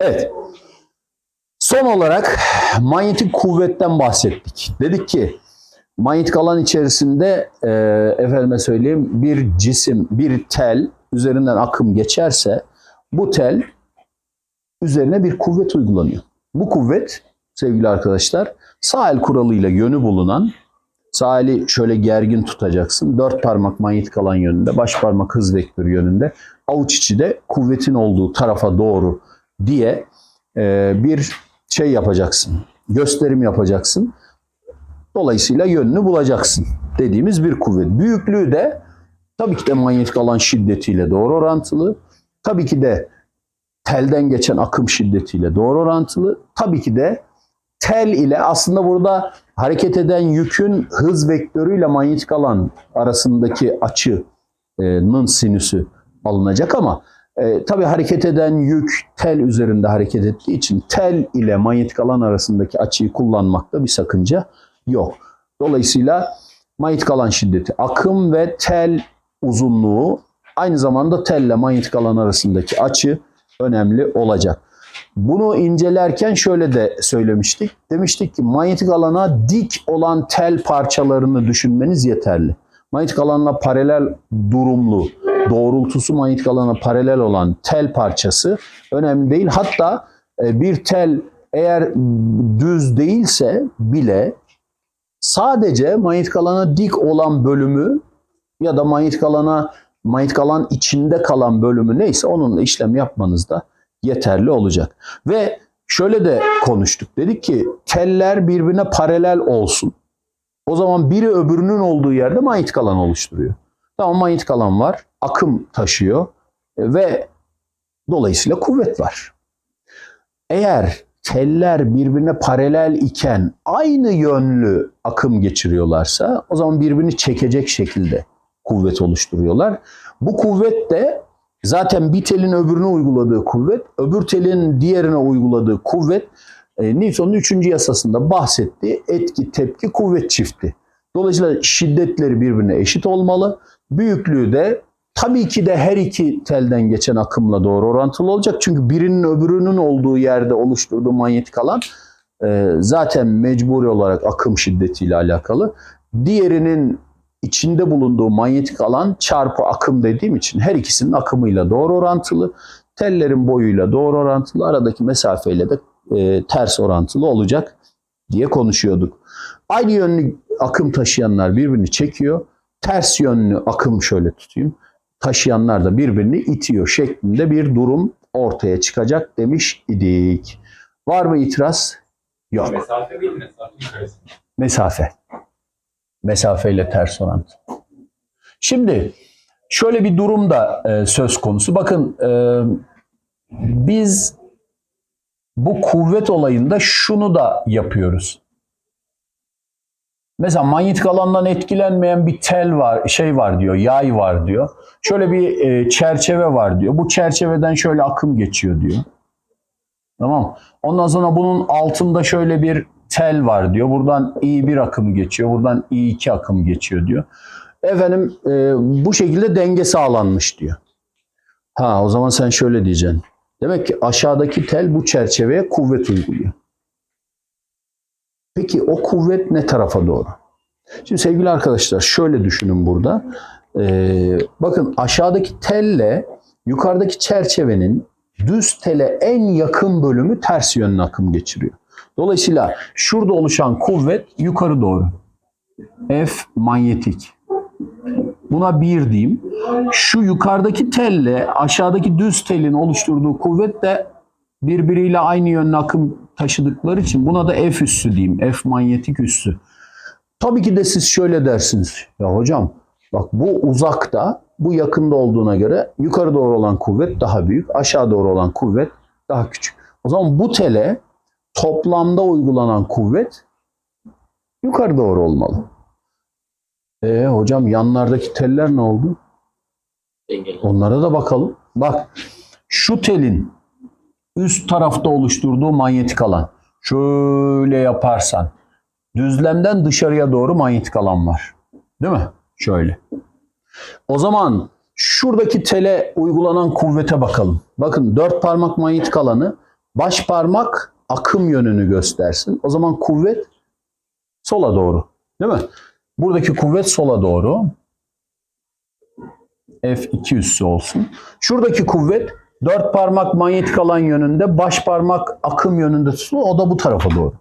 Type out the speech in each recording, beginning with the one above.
Evet. Son olarak manyetik kuvvetten bahsettik. Dedik ki manyetik alan içerisinde e, efendime söyleyeyim bir cisim, bir tel üzerinden akım geçerse bu tel üzerine bir kuvvet uygulanıyor. Bu kuvvet sevgili arkadaşlar sağ el kuralıyla yönü bulunan sağ eli şöyle gergin tutacaksın. Dört parmak manyetik alan yönünde, baş parmak hız vektörü yönünde, avuç içi de kuvvetin olduğu tarafa doğru diye e, bir şey yapacaksın. Gösterim yapacaksın. Dolayısıyla yönünü bulacaksın dediğimiz bir kuvvet. Büyüklüğü de tabii ki de manyetik alan şiddetiyle doğru orantılı. Tabii ki de telden geçen akım şiddetiyle doğru orantılı. Tabii ki de tel ile aslında burada hareket eden yükün hız vektörüyle manyetik alan arasındaki açının sinüsü alınacak ama e, tabii hareket eden yük tel üzerinde hareket ettiği için tel ile manyetik alan arasındaki açıyı kullanmakta bir sakınca yok. Dolayısıyla manyetik alan şiddeti, akım ve tel uzunluğu aynı zamanda telle manyetik alan arasındaki açı önemli olacak. Bunu incelerken şöyle de söylemiştik. Demiştik ki manyetik alana dik olan tel parçalarını düşünmeniz yeterli. Manyetik alanla paralel durumlu, doğrultusu manyetik alana paralel olan tel parçası önemli değil. Hatta e, bir tel eğer düz değilse bile sadece manyetik alana dik olan bölümü ya da manyetik alana manyetik alan içinde kalan bölümü neyse onunla işlem yapmanız da yeterli olacak. Ve şöyle de konuştuk. Dedik ki teller birbirine paralel olsun. O zaman biri öbürünün olduğu yerde manyetik alan oluşturuyor. Tamam manyetik alan var, akım taşıyor e, ve dolayısıyla kuvvet var. Eğer teller birbirine paralel iken aynı yönlü akım geçiriyorlarsa o zaman birbirini çekecek şekilde kuvvet oluşturuyorlar. Bu kuvvet de zaten bir telin öbürüne uyguladığı kuvvet, öbür telin diğerine uyguladığı kuvvet e, Newton'un 3. yasasında bahsettiği etki, tepki, kuvvet çifti. Dolayısıyla şiddetleri birbirine eşit olmalı. Büyüklüğü de tabii ki de her iki telden geçen akımla doğru orantılı olacak. Çünkü birinin öbürünün olduğu yerde oluşturduğu manyetik alan e, zaten mecburi olarak akım şiddetiyle alakalı. Diğerinin içinde bulunduğu manyetik alan çarpı akım dediğim için her ikisinin akımıyla doğru orantılı. Tellerin boyuyla doğru orantılı. Aradaki mesafeyle de e, ters orantılı olacak diye konuşuyorduk. Aynı yönlü akım taşıyanlar birbirini çekiyor. Ters yönlü akım şöyle tutayım. Taşıyanlar da birbirini itiyor şeklinde bir durum ortaya çıkacak demiş idik. Var mı itiraz? Yok. Mesafe değil mesafe. Mesafe. Mesafeyle ters orantı. Şimdi şöyle bir durum da e, söz konusu. Bakın e, biz bu kuvvet olayında şunu da yapıyoruz. Mesela manyetik alandan etkilenmeyen bir tel var, şey var diyor, yay var diyor. Şöyle bir e, çerçeve var diyor. Bu çerçeveden şöyle akım geçiyor diyor. Tamam. Ondan sonra bunun altında şöyle bir tel var diyor. Buradan I1 akımı geçiyor. Buradan I2 akım geçiyor diyor. Efendim e, bu şekilde denge sağlanmış diyor. Ha o zaman sen şöyle diyeceksin. Demek ki aşağıdaki tel bu çerçeveye kuvvet uyguluyor. Peki o kuvvet ne tarafa doğru? Şimdi sevgili arkadaşlar şöyle düşünün burada. Ee, bakın aşağıdaki telle yukarıdaki çerçevenin düz tele en yakın bölümü ters yönlü akım geçiriyor. Dolayısıyla şurada oluşan kuvvet yukarı doğru. F manyetik. Buna 1 diyeyim. Şu yukarıdaki telle aşağıdaki düz telin oluşturduğu kuvvet de birbiriyle aynı yönlü akım taşıdıkları için buna da F üssü diyeyim. F manyetik üssü. Tabii ki de siz şöyle dersiniz. Ya hocam bak bu uzakta, bu yakında olduğuna göre yukarı doğru olan kuvvet daha büyük, aşağı doğru olan kuvvet daha küçük. O zaman bu tele toplamda uygulanan kuvvet yukarı doğru olmalı. E hocam yanlardaki teller ne oldu? Dengeli. Onlara da bakalım. Bak şu telin üst tarafta oluşturduğu manyetik alan. Şöyle yaparsan düzlemden dışarıya doğru manyetik alan var. Değil mi? Şöyle. O zaman şuradaki tele uygulanan kuvvete bakalım. Bakın dört parmak manyetik alanı Baş parmak akım yönünü göstersin. O zaman kuvvet sola doğru. Değil mi? Buradaki kuvvet sola doğru. F2 üssü olsun. Şuradaki kuvvet dört parmak manyetik alan yönünde, baş parmak akım yönünde tutulur. O da bu tarafa doğru.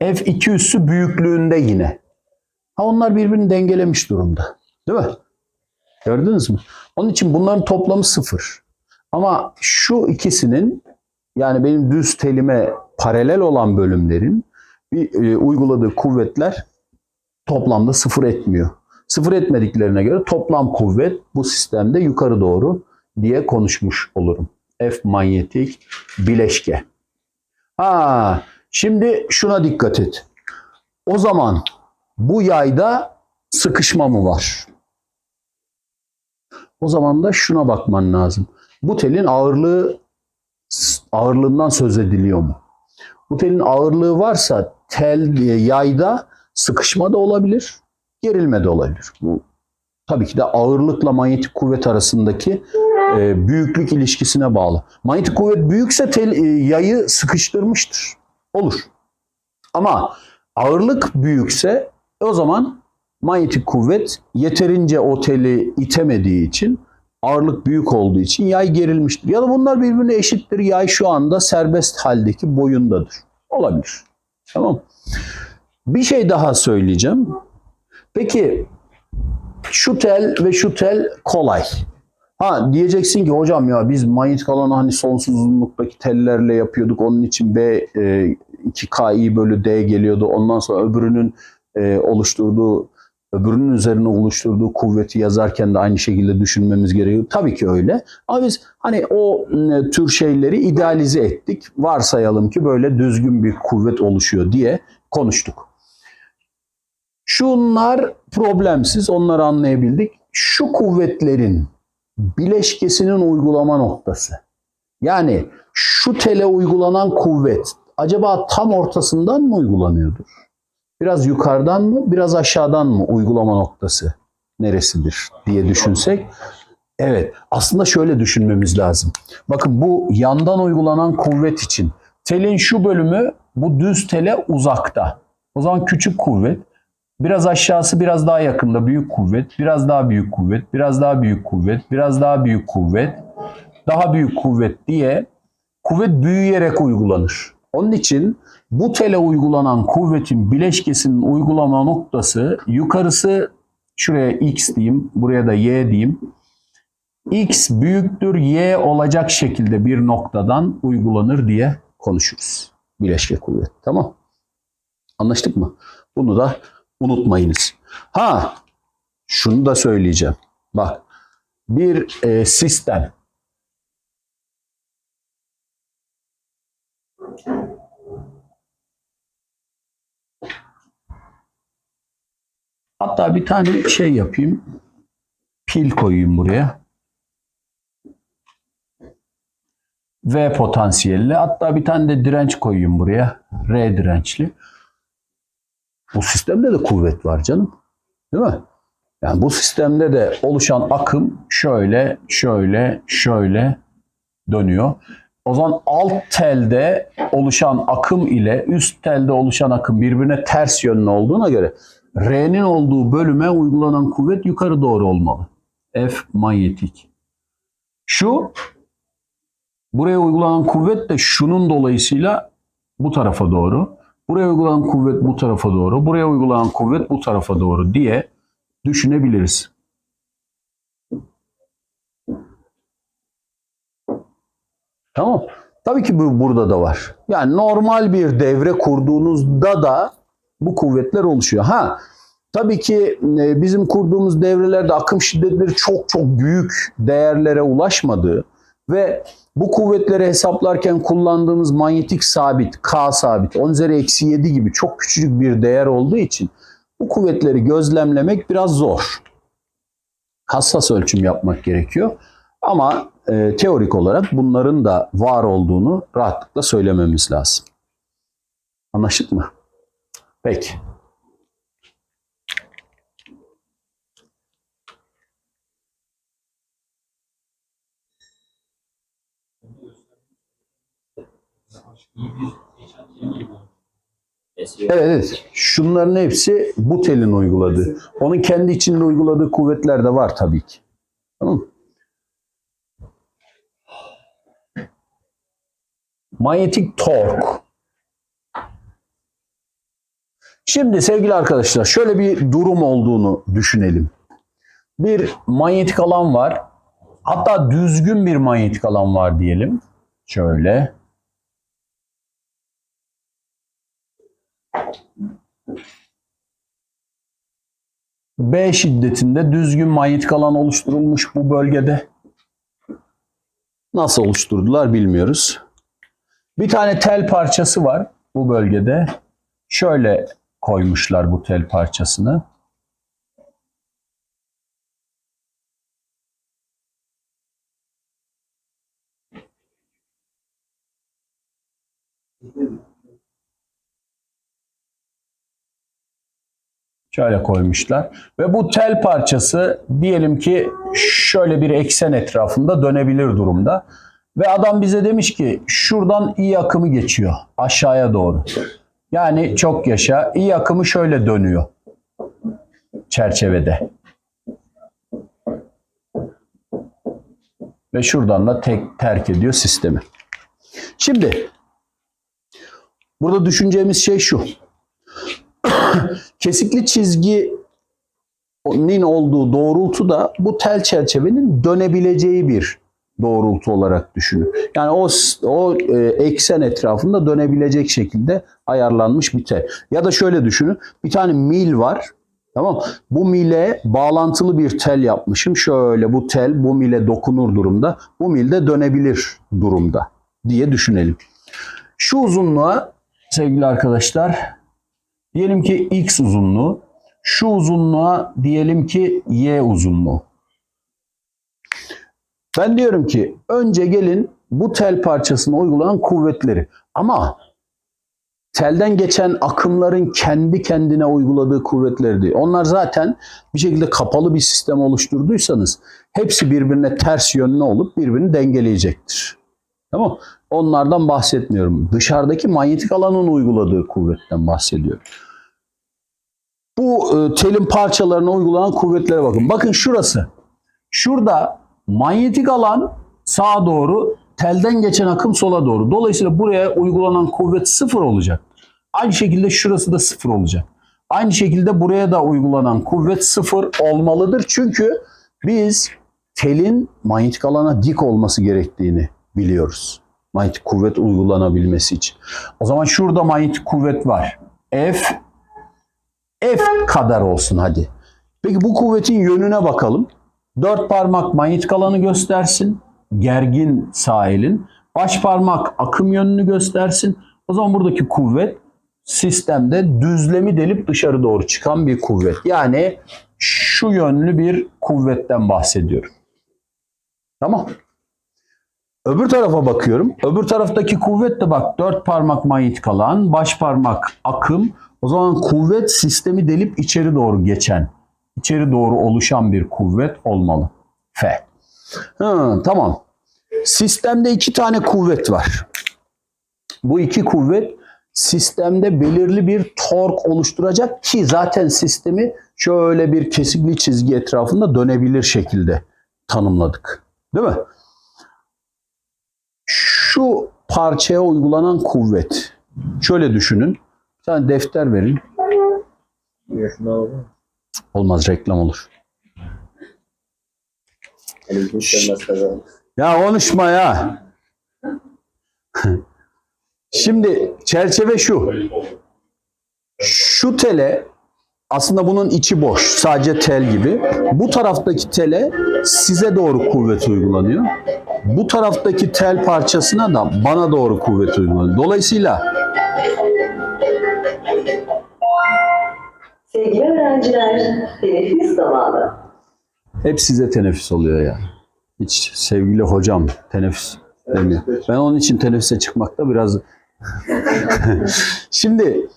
F2 üssü büyüklüğünde yine. Ha onlar birbirini dengelemiş durumda. Değil mi? Gördünüz mü? Onun için bunların toplamı sıfır. Ama şu ikisinin yani benim düz telime paralel olan bölümlerin e, uyguladığı kuvvetler toplamda sıfır etmiyor. Sıfır etmediklerine göre toplam kuvvet bu sistemde yukarı doğru diye konuşmuş olurum. F manyetik bileşke. Ha, şimdi şuna dikkat et. O zaman bu yayda sıkışma mı var? O zaman da şuna bakman lazım. Bu telin ağırlığı ağırlığından söz ediliyor mu? Bu telin ağırlığı varsa tel e, yayda sıkışma da olabilir, gerilme de olabilir. Bu tabii ki de ağırlıkla manyetik kuvvet arasındaki e, büyüklük ilişkisine bağlı. Manyetik kuvvet büyükse tel, e, yayı sıkıştırmıştır. Olur. Ama ağırlık büyükse o zaman manyetik kuvvet yeterince o teli itemediği için ağırlık büyük olduğu için yay gerilmiştir. Ya da bunlar birbirine eşittir. Yay şu anda serbest haldeki boyundadır. Olabilir. Tamam. Bir şey daha söyleyeceğim. Peki şu tel ve şu tel kolay. Ha diyeceksin ki hocam ya biz manyetik alanı hani sonsuz uzunluktaki tellerle yapıyorduk. Onun için B e, 2KI bölü D geliyordu. Ondan sonra öbürünün e, oluşturduğu öbürünün üzerine oluşturduğu kuvveti yazarken de aynı şekilde düşünmemiz gerekiyor. Tabii ki öyle. Ama biz hani o e, tür şeyleri idealize ettik. Varsayalım ki böyle düzgün bir kuvvet oluşuyor diye konuştuk. Şunlar problemsiz, onları anlayabildik. Şu kuvvetlerin bileşkesinin uygulama noktası. Yani şu tele uygulanan kuvvet acaba tam ortasından mı uygulanıyordur? Biraz yukarıdan mı, biraz aşağıdan mı uygulama noktası neresidir diye düşünsek. Evet, aslında şöyle düşünmemiz lazım. Bakın bu yandan uygulanan kuvvet için telin şu bölümü bu düz tele uzakta. O zaman küçük kuvvet. Biraz aşağısı biraz daha yakında büyük kuvvet, biraz daha büyük kuvvet, biraz daha büyük kuvvet, biraz daha büyük kuvvet, daha büyük kuvvet diye kuvvet büyüyerek uygulanır. Onun için bu tele uygulanan kuvvetin bileşkesinin uygulama noktası yukarısı şuraya x diyeyim, buraya da y diyeyim. x büyüktür y olacak şekilde bir noktadan uygulanır diye konuşuruz. Bileşke kuvvet. Tamam. Anlaştık mı? Bunu da unutmayınız. Ha, şunu da söyleyeceğim. Bak, bir e, sistem Hatta bir tane şey yapayım. Pil koyayım buraya. V potansiyelli. Hatta bir tane de direnç koyayım buraya. R dirençli. Bu sistemde de kuvvet var canım. Değil mi? Yani bu sistemde de oluşan akım şöyle, şöyle, şöyle dönüyor. O zaman alt telde oluşan akım ile üst telde oluşan akım birbirine ters yönlü olduğuna göre R'nin olduğu bölüme uygulanan kuvvet yukarı doğru olmalı. F manyetik. Şu buraya uygulanan kuvvet de şunun dolayısıyla bu tarafa doğru. Buraya uygulanan kuvvet bu tarafa doğru. Buraya uygulanan kuvvet bu tarafa doğru diye düşünebiliriz. Tamam. Tabii ki bu burada da var. Yani normal bir devre kurduğunuzda da bu kuvvetler oluşuyor. Ha tabii ki e, bizim kurduğumuz devrelerde akım şiddetleri çok çok büyük değerlere ulaşmadığı ve bu kuvvetleri hesaplarken kullandığımız manyetik sabit, K sabit, 10 üzeri eksi 7 gibi çok küçücük bir değer olduğu için bu kuvvetleri gözlemlemek biraz zor. Hassas ölçüm yapmak gerekiyor. Ama e, teorik olarak bunların da var olduğunu rahatlıkla söylememiz lazım. Anlaştık mı? Peki. Evet, evet. Şunların hepsi bu telin uyguladığı. Onun kendi içinde uyguladığı kuvvetler de var tabii ki. Tamam mı? Manyetik tork. Şimdi sevgili arkadaşlar şöyle bir durum olduğunu düşünelim. Bir manyetik alan var. Hatta düzgün bir manyetik alan var diyelim. Şöyle. B şiddetinde düzgün manyetik alan oluşturulmuş bu bölgede. Nasıl oluşturdular bilmiyoruz. Bir tane tel parçası var bu bölgede. Şöyle koymuşlar bu tel parçasını. Şöyle koymuşlar. Ve bu tel parçası diyelim ki şöyle bir eksen etrafında dönebilir durumda. Ve adam bize demiş ki şuradan iyi akımı geçiyor aşağıya doğru. Yani çok yaşa. iyi akımı şöyle dönüyor çerçevede. Ve şuradan da tek terk ediyor sistemi. Şimdi burada düşüneceğimiz şey şu kesikli çizginin olduğu doğrultu da bu tel çerçevenin dönebileceği bir doğrultu olarak düşünün. Yani o o e, eksen etrafında dönebilecek şekilde ayarlanmış bir tel. Ya da şöyle düşünün. Bir tane mil var. Tamam? Bu mile bağlantılı bir tel yapmışım. Şöyle bu tel bu mile dokunur durumda. Bu mil de dönebilir durumda diye düşünelim. Şu uzunluğa sevgili arkadaşlar Diyelim ki x uzunluğu, şu uzunluğa diyelim ki y uzunluğu. Ben diyorum ki önce gelin bu tel parçasına uygulanan kuvvetleri ama telden geçen akımların kendi kendine uyguladığı kuvvetleri değil. Onlar zaten bir şekilde kapalı bir sistem oluşturduysanız hepsi birbirine ters yönlü olup birbirini dengeleyecektir. Tamam? Onlardan bahsetmiyorum. Dışarıdaki manyetik alanın uyguladığı kuvvetten bahsediyorum. Bu e, telin parçalarına uygulanan kuvvetlere bakın. Bakın şurası. Şurada manyetik alan sağa doğru, telden geçen akım sola doğru. Dolayısıyla buraya uygulanan kuvvet sıfır olacak. Aynı şekilde şurası da sıfır olacak. Aynı şekilde buraya da uygulanan kuvvet sıfır olmalıdır. Çünkü biz telin manyetik alana dik olması gerektiğini biliyoruz. Manyetik kuvvet uygulanabilmesi için. O zaman şurada manyetik kuvvet var. F F kadar olsun hadi. Peki bu kuvvetin yönüne bakalım. Dört parmak manyetik alanı göstersin. Gergin sağ elin. Baş parmak akım yönünü göstersin. O zaman buradaki kuvvet sistemde düzlemi delip dışarı doğru çıkan bir kuvvet. Yani şu yönlü bir kuvvetten bahsediyorum. Tamam. Öbür tarafa bakıyorum. Öbür taraftaki kuvvet de bak dört parmak manyetik alan, baş parmak akım. O zaman kuvvet sistemi delip içeri doğru geçen, içeri doğru oluşan bir kuvvet olmalı. F. Hı, tamam. Sistemde iki tane kuvvet var. Bu iki kuvvet sistemde belirli bir tork oluşturacak ki zaten sistemi şöyle bir kesikli çizgi etrafında dönebilir şekilde tanımladık. Değil mi? Şu parçaya uygulanan kuvvet. Şöyle düşünün. Bir tane defter verin. Olmaz reklam olur. Ya konuşma ya. Şimdi çerçeve şu. Şu tele aslında bunun içi boş. Sadece tel gibi. Bu taraftaki tele size doğru kuvvet uygulanıyor. Bu taraftaki tel parçasına da bana doğru kuvvet uygulanıyor. Dolayısıyla Sevgili öğrenciler, teneffüs zamanı. hep size teneffüs oluyor ya. Hiç sevgili hocam teneffüs demiyor. Ben onun için teneffüse çıkmakta biraz... Şimdi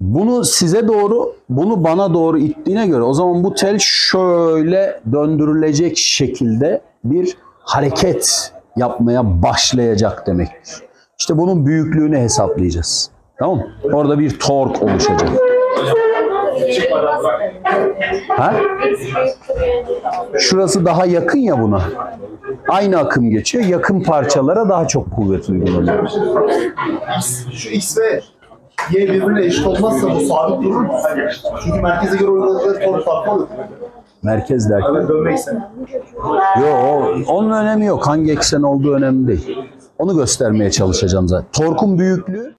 bunu size doğru, bunu bana doğru ittiğine göre o zaman bu tel şöyle döndürülecek şekilde bir hareket yapmaya başlayacak demektir. İşte bunun büyüklüğünü hesaplayacağız. Tamam? Orada bir tork oluşacak. Ha? Şurası daha yakın ya buna. Aynı akım geçiyor. Yakın parçalara daha çok kuvvet uygulanıyor. Şu X ve Y birbirine eşit olmazsa bu sabit durur mu? Çünkü merkeze göre uyguladıkları tork farklı olur. Merkez derken. Hani. Yok o, onun önemi yok. Hangi eksen olduğu önemli değil. Onu göstermeye çalışacağım zaten. Torkun büyüklüğü